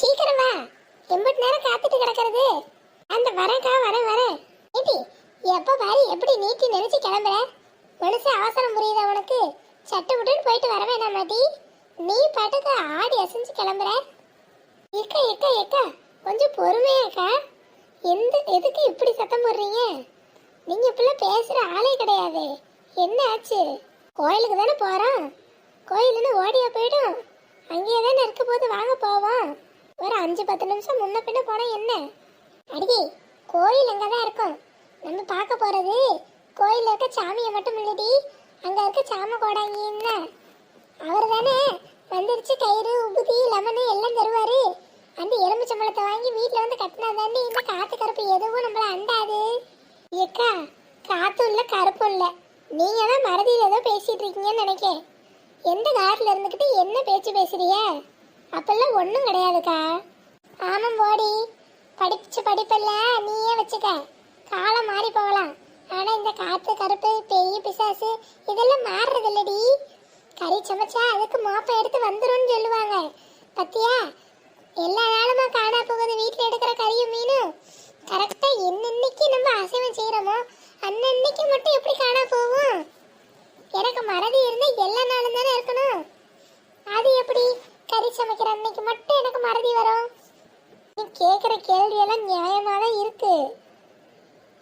சீக்கிரம். வா எம்பிட்டு நேரம் காத்துட்டு கிடக்கிறது. அந்த வரேன்க்கா வரேன் வரேன். ஏடி எப்ப பாரு எப்படி நீட்டி நினைச்சு கிளம்புற? மனசு அவசரம் புரியுதா உனக்கு? சட்டு விட்டுன்னு போயிட்டு வர வேணாம் மாட்டி நீ பாட்டுக்கு ஆடி அசைஞ்சு கிளம்புற? எக்கா எக்கா எக்கா கொஞ்சம் பொறுமையாக்கா எந்த எதுக்கு இப்படி சத்தம் போடுறீங்க? நீங்க இப்பெல்லாம் பேசுற ஆளே கிடையாது. என்ன ஆச்சு? கோயிலுக்கு தானே போறோம். கோயிலுன்னு ஓடியா போயிடும். அங்கேயே தானே இருக்க போது வாங்க போவோம். ஒரு அஞ்சு பத்து நிமிஷம் முன்ன பின்ன போனா என்ன? அடியே கோயில் அங்கே தான் இருக்கும். நம்ம பார்க்க போறது கோயிலில் இருக்க சாமியை மட்டும் இல்லடி. அங்கே இருக்க சாம கோடாங்கின்னு அவர் தானே வந்துருச்சு கயிறு உபுதி லெமனு எல்லாம் தருவாரு. அந்த எலுமிச்சம்பழத்தை வாங்கி வீட்டில் வந்து கட்டினா தாண்டி இந்த காற்று கருப்பு எதுவும் நம்மள அண்டாது. ஏக்கா காற்றும் இல்லை கருப்பும் இல்லை. நீங்கள் தான் மறதியில் ஏதோ பேசிகிட்டு இருக்கீங்கன்னு நினைக்கேன். எந்த காரில் இருந்துக்கிட்டு என்ன பேச்சு பேசுகிறீங்க அப்பெல்லாம் ஒன்றும் கிடையாதுக்கா. ஆமாம் போடி. படிச்ச படிப்பெல்லாம் நீயே வச்சுக்க. காலம் மாறி போகலாம். ஆனா இந்த காத்து கருப்பு பேய் பிசாசு இதெல்லாம் மாறுறது இல்லடி கறி சமைச்சா அதுக்கு மாப்பை எடுத்து வந்துடும் சொல்லுவாங்க. பத்தியா எல்லா நாளுமா காணா போகுது வீட்டில் எடுக்கிற கறியும் மீனும் கரெக்டா என்னன்னைக்கு நம்ம அசைவம் செய்யறோமோ அன்னன்னைக்கு மட்டும் எப்படி காணா போகும் எனக்கு மறதி இருந்தா எல்லா நாளும் தானே இருக்கணும் அது எப்படி கறி சமைக்கிற அன்னைக்கு மட்டும் எனக்கு மறதி வரும் நீ கேட்குற கேள்வியெல்லாம் நியாயமாக தான் இருக்கு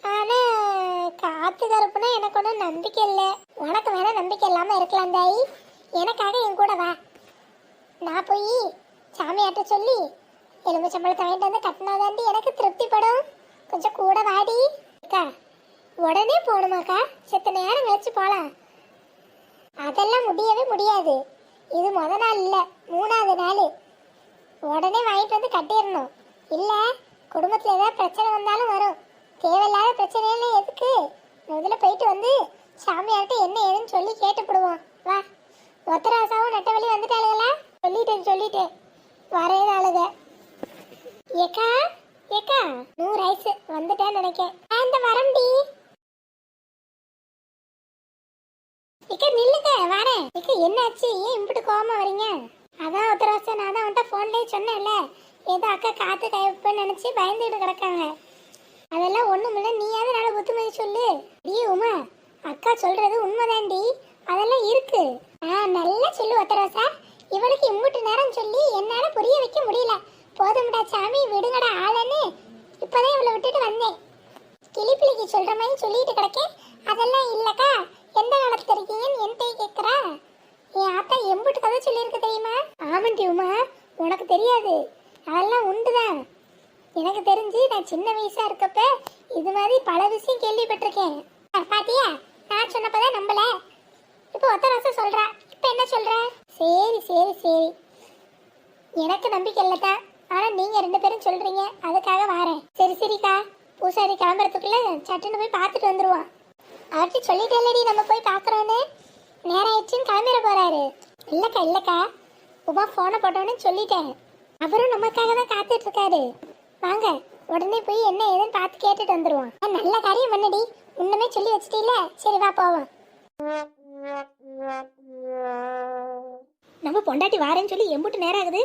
ஆனா தரப்புனா எனக்கு ஒன்றும் நம்பிக்கை இல்லை. உனக்கு வேணா நம்பிக்கை இல்லாமல் இருக்கலாம் தாய். எனக்காக என் கூட வா. நான் போய் சாமியாட்ட சொல்லி எலும்பு சம்பளத்தை வாங்கிட்டு வந்து கட்டினாதாண்டி எனக்கு திருப்திப்படும். கொஞ்சம் கூட வாடி. அக்கா உடனே போகணுமாக்கா செத்த நேரம் கழிச்சு போகலாம் அதெல்லாம் முடியவே முடியாது. இது முத நாள் இல்லை மூணாவது நாள். உடனே வாங்கிட்டு வந்து கட்டிடணும். இல்லை குடும்பத்தில் ஏதாவது பிரச்சனை வந்தாலும் வரும். தேவையில்லாத பிரச்சனையெல்லாம் எதுக்கு? முதல்ல போயிட்டு வந்து சாமியார்கிட்ட என்ன ஏதுன்னு சொல்லி கேட்டுப்படுவோம். வா. ஒத்தராசாவும் நெட்டவழி வந்துட்டாளுங்களா சொல்லிட்டேன் சொல்லிட்டேன். வரேனாளுக ஏக்கா ஏக்கா நூறு ஐஸ் வந்துட்டேன்னு நினைக்கேன். ஆ, இந்த வரம்டி இக்க நில்லுங்க வரேன். இக்க என்னாச்சு? ஏன் இப்படி கோவமா வரீங்க? அதான் ஒத்தராசா நான் தான் அவன்கிட்ட ஃபோன்லேயே சொன்னேன்ல. ஏதோ அக்கா காத்து கைப்புன்னு நினச்சி பயந்துட்டு கிடக்காங்க. அதெல்லாம் ஒண்ணுமில்ல நீயாவது நல்ல புத்துமதி சொல்லு. டி உமா அக்கா சொல்றது உண்மைதான்டி. அதெல்லாம் இருக்கு. ஆ நல்லா சொல்லு ஒத்தரோசா. இவளுக்கு இம்புட்டு நேரம் சொல்லி என்னால புரிய வைக்க முடியல. போதும்டா சாமி விடுங்கடா ஆளன்னு இப்பதான் இவளை விட்டுட்டு வந்தேன். கிளிப்பிள்ளைக்கு சொல்ற மாதிரி சொல்லிட்டு கிடக்கேன். அதெல்லாம் இல்லக்கா. எந்த காலத்துல இருக்கீங்கன்னு என்கிட்ட கேக்குறா. என் ஆத்தா எம்புட்டு கதை சொல்லியிருக்கு தெரியுமா? ஆமண்டி உமா உனக்கு தெரியாது. அதெல்லாம் உண்டுதான். எனக்கு தெரிஞ்சு நான் சின்ன வயசா இருக்கப்ப இது மாதிரி பல விஷயம் கேள்விப்பட்டிருக்கேன். பாத்தியா? நான் சொன்னப்பதான் நம்பல. இப்போ ஒத்த ராசம் சொல்றா. இப்போ என்ன சொல்ற? சரி சரி சரி. எனக்கு நம்பிக்கை இல்லைக்கா. ஆனா நீங்க ரெண்டு பேரும் சொல்றீங்க. அதுக்காக வாரேன். சரி சரிக்கா. பூசாரி கிளம்புறதுக்குள்ள சட்டுன்னு போய் பார்த்துட்டு வந்துருவான். அவர்கிட்ட சொல்லிட்டேல்லடி நம்ம போய் பார்க்கறோன்னு. நேரம் ஆயிடுச்சுன்னு கிளம்பிட போறாரு. இல்லக்கா இல்லக்கா. உமா போனை போட்டோன்னு சொல்லிட்டேன். அவரும் நமக்காக தான் காத்துட்டு இருக்காரு. வாங்க உடனே போய் என்ன ஏதுன்னு பார்த்து கேட்டுட்டு வந்துருவோம். நல்ல காரியம் பண்ணடி. முன்னமே சொல்லி வச்சிட்டீல சரி வா போவோம். நம்ம பொண்டாட்டி வாரேன்னு சொல்லி எம்புட்டு நேரம் ஆகுது.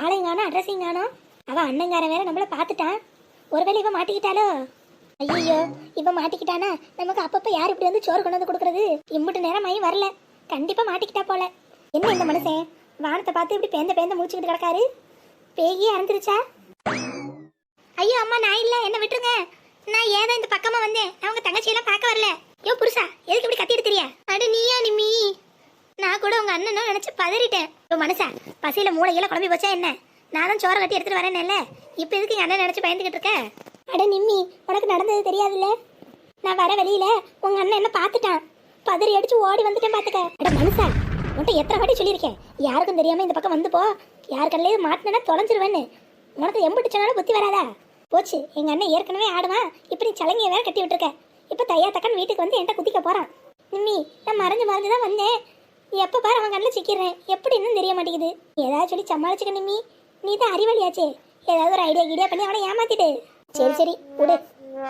ஆளையும் காணோம் அட்ரஸையும் காணோம். அவன் அண்ணங்காரன் வேற நம்மள பார்த்துட்டான். ஒருவேளை இவன் மாட்டிக்கிட்டாலோ? ஐயோ இவன் மாட்டிக்கிட்டானா? நமக்கு அப்பப்போ யார் இப்படி வந்து சோறு கொண்டு வந்து கொடுக்குறது? இம்புட்டு நேரம் ஆகி வரல. கண்டிப்பாக மாட்டிக்கிட்டா போல. என்ன இந்த மனுஷன்? வானத்தை பார்த்து இப்படி பேந்த பேந்த முடிச்சுக்கிட்டு கிடக்காரு. பேயே அறந்துருச்சா? ஐயோ அம்மா நான் இல்ல. என்ன விட்டுருங்க. நான் ஏதோ இந்த பக்கமா வந்தேன்? அவங்க தங்கச்சியெல்லாம் பார்க்க வரல. யோ புருஷா எதுக்கு இப்படி கத்திட்டு தெரியா அட நீயா நிம்மி. நான் கூட உங்க அண்ணனும் நினைச்சு பதறிட்டேன். யோ மனுஷா பசியில மூளையெல்லாம் குழம்பி போச்சா என்ன? நான் தான் சோறை கட்டி எடுத்துட்டு வரேன்ல இப்போ எதுக்கு எங்க அண்ணன் நினைச்சு பயந்துகிட்டு இருக்க? அட நிம்மி உனக்கு நடந்தது தெரியாதுல்ல? நான் வர வெளியில உங்க அண்ணன் என்ன பார்த்துட்டான்? பதறி அடிச்சு ஓடி வந்துட்டேன் பாத்துக்க. அட மனுஷா உன்கிட்ட எத்தனை வாட்டி சொல்லியிருக்கேன்? யாருக்கும் தெரியாம இந்த பக்கம் வந்து போ. யார் கண்ணிலேயே மாட்டினா தொலைஞ்சிருவேன்னு. உனக்கு எம்பிட்டு சொன்னாலும் புத்தி வராதா? போச்சு. எங்க அண்ணன் ஏற்கனவே ஆடுவான். இப்படி சலங்கையை வேற கட்டி விட்டுருக்க. இப்ப தையா தக்கன் வீட்டுக்கு வந்து என்கிட்ட குதிக்க போறான். நிம்மி நான் மறைஞ்சு மறைஞ்சு தான் வந்தேன். எப்போ பாரு அவன் கண்ணில் சிக்கிறேன் எப்படி இன்னும் தெரிய மாட்டேங்குது? ஏதாவது சொல்லி சமாளிச்சுக்க நிம்மி. நீ தான் அறிவாளியாச்சே. ஏதாவது ஒரு ஐடியா கீடியா பண்ணி அவனை ஏமாத்திட்டு. சரி சரி விடு.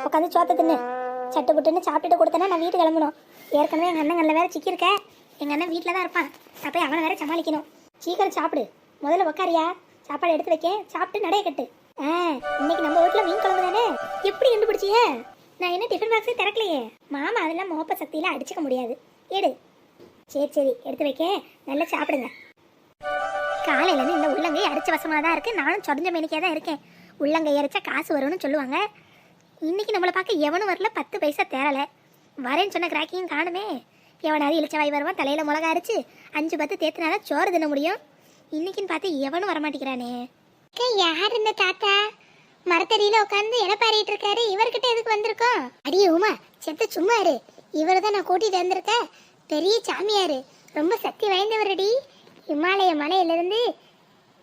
உட்காந்து சோத்த தின்னு. சட்டு புட்டுன்னு சாப்பிட்டுட்டு கொடுத்தனா நான் வீட்டு கிளம்பணும். ஏற்கனவே எங்கள் அண்ணன் வேற சிக்கியிருக்க. எங்கள் அண்ணன் வீட்டில் தான் இருப்பான் அப்போ அவனை வேற சமாளிக்கணும். சீக்கிரம் சாப்பிடு. முதல்ல உக்காரியா சாப்பாடு எடுத்து வைக்க. சாப்பிட்டு நடைய கட்டு. ஆ இன்னைக்கு நம்ம வீட்ல மீன் குழம்பு தானே? எப்படி கண்டுபிடிச்சிய? நான் என்ன டிஃபன் பாக்ஸே திறக்கலையே? மாமா அதெல்லாம் மோப்ப சக்தியில அடிச்சுக்க முடியாது. எடு. சரி சரி எடுத்து வைக்க. நல்லா சாப்பிடுங்க. காலையிலேருந்து இந்த உள்ளங்கை அரைச்ச வசமாக தான் இருக்குது நானும் சொடஞ்ச மேனிக்கே தான் இருக்கேன். உள்ளங்கை அரைச்சா காசு வரும்னு சொல்லுவாங்க. இன்னைக்கு நம்மளை பார்க்க எவனும் வரல பத்து பைசா தேரலை வரேன்னு சொன்ன கிராக்கியும் காணுமே. எவனாவது இளிச்சவாய் வருவான் தலையில் மிளகா அரைச்சு அஞ்சு பத்து தேத்தினால சோறு தின்ன முடியும். இன்னைக்குன்னு பார்த்து எவனும் வரமாட்டேங்கிறானே. யார் இந்த தாத்தா? மரத்தடியில உட்காந்து இலப்பாரிட்டு இருக்காரு. இவர்கிட்ட எதுக்கு வந்திருக்கோம்? அடியே உமா செத்த சும்மா இரு. இவரை தான் நான் கூட்டிட்டு வந்திருக்கேன் பெரிய சாமியாரு. ரொம்ப சக்தி வாய்ந்தவரடி இமாலய மலையிலிருந்து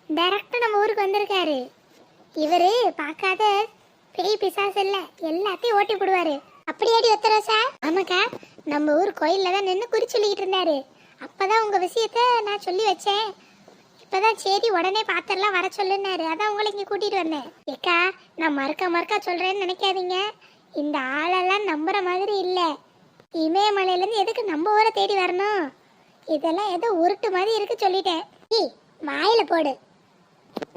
டைரக்டா நம்ம ஊருக்கு வந்திருக்காரு. இவரு பார்க்காத பேய் பிசாசு இல்ல எல்லாத்தையும் ஓட்டி போடுவாரு. அப்படியாடி ஒத்தரோசா? ஆமாக்கா நம்ம ஊர் கோயில்ல தான் நின்று குறி சொல்லிக்கிட்டு இருந்தாரு. அப்பதான் உங்க விஷயத்த நான் சொல்லி வச்சேன். இப்பதான் சரி உடனே பாத்திரலாம் வர சொல்லுன்னாரு அதான் உங்களை இங்க கூட்டிட்டு வந்தேன். ஏக்கா நான் மறுக்க மறுக்க சொல்றேன்னு நினைக்காதீங்க. இந்த ஆளெல்லாம் நம்புற மாதிரி இல்ல. இமயமலையிலேருந்து எதுக்கு நம்ம ஊரை தேடி வரணும்? இதெல்லாம் ஏதோ உருட்டு மாதிரி இருக்கு சொல்லிட்டேன். ஈ வாயில போடு.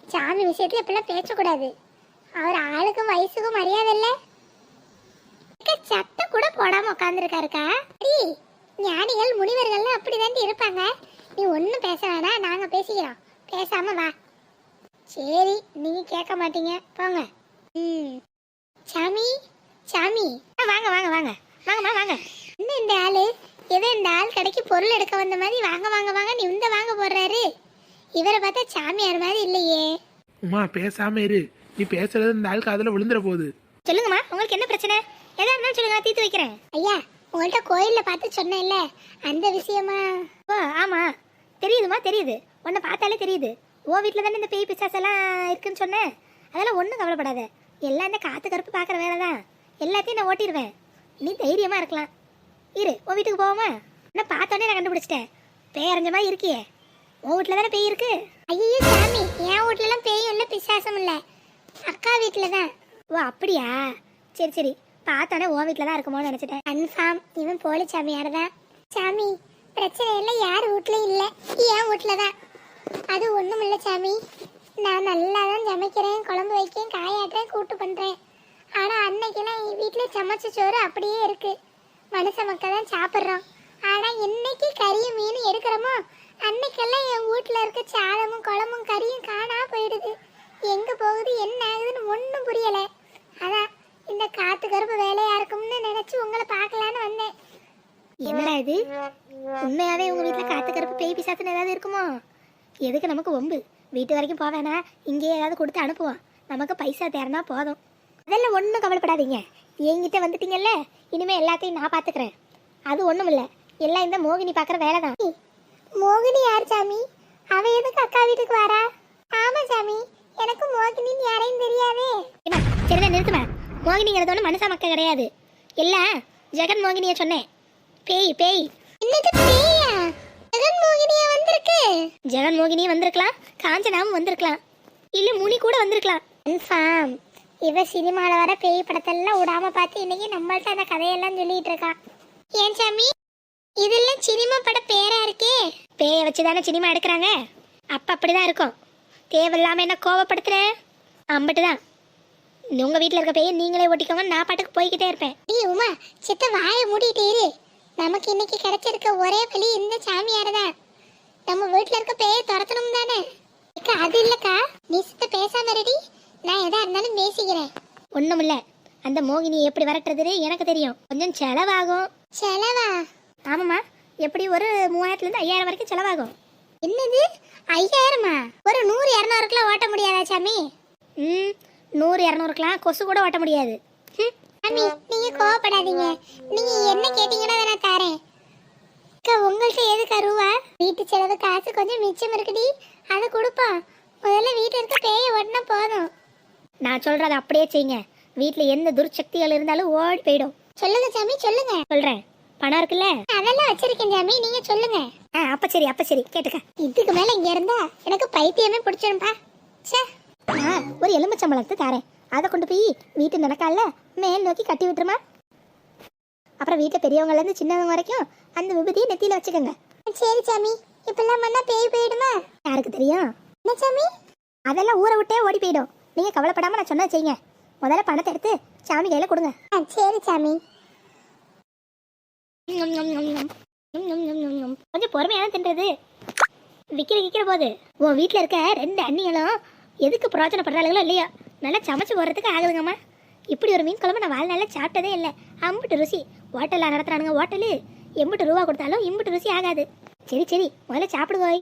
சாமி விஷயத்துல இப்பெல்லாம் பேசக்கூடாது. அவர் ஆளுக்கும் வயசுக்கும் மரியாதை இல்ல. அக்கா, சட்டை கூட போடாம உட்காந்துருக்காருக்கா ஞானிகள் முனிவர்கள்லாம் அப்படிதாண்டி இருப்பாங்க. நீ ஒன்றும் பேச வேணாம் நாங்கள் பேசிக்கிறோம். பேசாம வா. சரி நீங்க கேட்க மாட்டீங்க. போங்க. ம். சாமி சாமி. வாங்க வாங்க வாங்க. வாங்கம்மா வாங்க. என்ன இந்த ஆளு? ஏதோ இந்த ஆள் கடைக்கு பொருள் எடுக்க வந்த மாதிரி வாங்க வாங்க வாங்க நீ இந்த வாங்க போடுறாரு. இவரை பார்த்தா சாமியார் மாதிரி இல்லையே. உமா பேசாம இரு. நீ பேசுறது இந்த ஆள் காதுல விழுந்துற போகுது சொல்லுங்கம்மா உங்களுக்கு என்ன பிரச்சனை? எதா இருந்தாலும் சொல்லுங்க தீர்த்து வைக்கிறேன். ஐயா உங்கள்கிட்ட கோயில்ல பார்த்து சொன்னேன்ல. அந்த விஷயமா? ஓ ஆமா. தெரியுதுமா தெரியுது. உன்னை பார்த்தாலே தெரியுது. ஓ வீட்டில் தானே இந்த பேய் பிசாசெல்லாம் இருக்குன்னு சொன்னேன். அதெல்லாம் ஒன்றும் கவலைப்படாத. எல்லாம் இந்த காற்று கருப்பு பார்க்குற வேலை தான். எல்லாத்தையும் நான் ஓட்டிடுவேன் நீ தைரியமாக இருக்கலாம். இரு உன் வீட்டுக்கு போவோமா? நான் பார்த்தோன்னே நான் கண்டுபிடிச்சிட்டேன். பேரஞ்ச மாதிரி இருக்கியே. உன் வீட்டில் தானே பேய் இருக்கு? ஐயோ சாமி என் வீட்லலாம் பேயும் இல்லை பிசாசம் இல்லை. அக்கா வீட்டில் தான். ஓ அப்படியா? சரி சரி. பார்த்தோன்னே உன் வீட்டில் தான் இருக்குமோன்னு நினச்சிட்டேன். கன்ஃபார்ம் இவன் போலி சாமியார் தான் சாமி பிரச்சனை இல்லை யார் வீட்லையும் இல்லை. என் வீட்டில் தான்? அது ஒன்றும் இல்லை சாமி. நான் நல்லா தான் சமைக்கிறேன் குழம்பு வைக்கிறேன் காயாட்டுறேன் கூட்டு பண்ணுறேன் ஆனால் அன்னைக்கெல்லாம் என் வீட்டில் சமைச்ச சோறு அப்படியே இருக்குது மனுஷ மக்கள் தான் சாப்பிட்றோம். ஆனால் என்னைக்கு கறியும் மீன் எடுக்கிறோமோ அன்னைக்கெல்லாம் என் வீட்டில் இருக்க சாதமும் குழம்பும் கறியும் காணா போயிடுது. எங்கே போகுது என்ன ஆகுதுன்னு ஒன்றும் புரியலை. அதான் இந்த காத்து கருப்பு வேலையாக இருக்கும்னு நினச்சி உங்களை பார்க்கலான்னு வந்தேன். என்னடா இது? உண்மையாவே உங்க வீட்ல காத்து கருப்பு பேய் பிசாசுன்னு ஏதாவது இருக்குமோ? எதுக்கு நமக்கு ஒம்பு வீட்டு வரைக்கும் போவேனா? இங்கேயே ஏதாவது கொடுத்து அனுப்புவோம் நமக்கு பைசா தேர்னா போதும். அதெல்லாம் ஒன்றும் கவலைப்படாதீங்க. என்கிட்ட வந்துட்டீங்கல்ல? இனிமே எல்லாத்தையும் நான் பார்த்துக்கிறேன் அது ஒன்றும் இல்லை. எல்லாம் இந்த மோகினி பார்க்குற வேலை தான். மோகினி யார் சாமி? அவ எதுக்கு அக்கா வீட்டுக்கு வரா ஆமா சாமி. எனக்கு மோகினின்னு யாரையும் தெரியாதே. சரிதான் நிறுத்துமா? மோகினிங்கிறது ஒன்றும் மனுஷ மக்கள் கிடையாது. இல்ல ஜெகன் மோகினிய சொன்னேன். பேய் பேய். என்னது பேயா? வந்திருக்கு. ஜெகன் மோகினியும் வந்திருக்கலாம் காஞ்சனாவும் வந்திருக்கலாம். இல்ல முனி கூட வந்திருக்கலாம். கன்ஃபார்ம் இவ சினிமால வர பேய் படத்தெல்லாம் விடாம பார்த்து இன்னைக்கு நம்மள்ட்ட அந்த கதையெல்லாம் சொல்லிட்டு இருக்கா. ஏன் சாமி? இதெல்லாம் சினிமா பட பேரா இருக்கே. பேய வச்சு தானே சினிமா எடுக்கிறாங்க? அப்ப அப்படிதான் இருக்கும். தேவையில்லாம என்ன கோவப்படுத்துற? அம்பட்டு தான் உங்க வீட்ல இருக்க பேய நீங்களே ஓட்டிக்கோங்க நான் பாட்டுக்கு போய்கிட்டே இருப்பேன். நீ உமா சித்த வாயை மூடிட்டு இரு. நமக்கு இன்னைக்கு கிடைச்சிருக்க ஒரே வழி இந்த சாமியார் தான் நம்ம வீட்ல இருக்க பேய துரத்தணும் தானே? அக்கா அது இல்லக்கா. நீ சித்த பேசாம ரெடி நான் எதா இருந்தாலும் பேசிக்கிறேன். ஒண்ணும் இல்ல அந்த மோகினி எப்படி விரட்டுறதுன்னு எனக்கு தெரியும். கொஞ்சம் செலவாகும். செலவா? ஆமாம்மா. எப்படி ஒரு மூவாயிரத்துல இருந்து ஐயாயிரம் வரைக்கும் செலவாகும். என்னது? ஐயாயிரமா? ஒரு நூறு இரநூறுக்குலாம் ஓட்ட முடியாதா சாமி? ம் நூறு இரநூறுக்குலாம் கொசு கூட ஓட்ட முடியாது. சாமி நீங்க கோவப்படாதீங்க. நீங்க என்ன கேட்டீங்கன்னா நான் தரேன். அக்கா உங்கள்கிட்ட எதுக்கு ரூபா வீட்டு செலவு காசு கொஞ்சம் மிச்சம் இருக்குடி. அதை கொடுப்போம் முதல்ல வீட்டில் இருக்க பேய ஓட்டினா போதும். நான் சொல்றத அப்படியே செய்யுங்க. வீட்டில் எந்த துர்சக்திகள் இருந்தாலும் ஓடி போயிடும். சொல்லுங்க சாமி சொல்லுங்க. சொல்றேன். பணம் இருக்குல்ல? அதெல்லாம் வச்சிருக்கேன் சாமி. நீங்க சொல்லுங்க. ஆ அப்ப சரி அப்ப சரி. கேட்டுக்க. இதுக்கு மேல இங்க இருந்தா எனக்கு பைத்தியமே பிடிச்சிருப்பா சே ஒரு எலும்பச்சம்பளத்தை தரேன். அதை கொண்டு போய் வீட்டு நடக்கால மேல் நோக்கி கட்டி விட்டுருமா? அப்புறம் வீட்டில் பெரியவங்கல இருந்து சின்னவங்க வரைக்கும் அந்த விபூதியை நெத்தியில வச்சுக்கோங்க. சரி சாமி இப்பெல்லாம் பண்ணா பேய் போயிடுமா? யாருக்கு தெரியும்? என்ன சாமி? அதெல்லாம் ஊரை விட்டே ஓடி போயிடும். நீங்க கவலைப்படாம நான் சொன்னதை செய்யுங்க. முதல்ல பணத்தை எடுத்து சாமி கையில கொடுங்க. ஆ சரி சாமி. கொஞ்சம் பொறுமையான தின்றது. விக்கிற விக்கிற போது உன் வீட்டில் இருக்க ரெண்டு அண்ணிகளும் எதுக்கு பிரயோஜனப்படுறாளுங்களோ இல்லையோ? நல்லா சமைச்சு போடுறதுக்கு ஆகுதுங்கம்மா. இப்படி ஒரு மீன் குழம்பு நான் வாழ்நாளில் சாப்பிட்டதே இல்லை. அம்பிட்டு ருசி. ஹோட்டலில் நடத்துறானுங்க ஹோட்டலு. எம்பிட்டு ரூபா கொடுத்தாலும் இம்பிட்டு ருசி ஆகாது. சரி சரி முதல்ல சாப்பிடுவோய்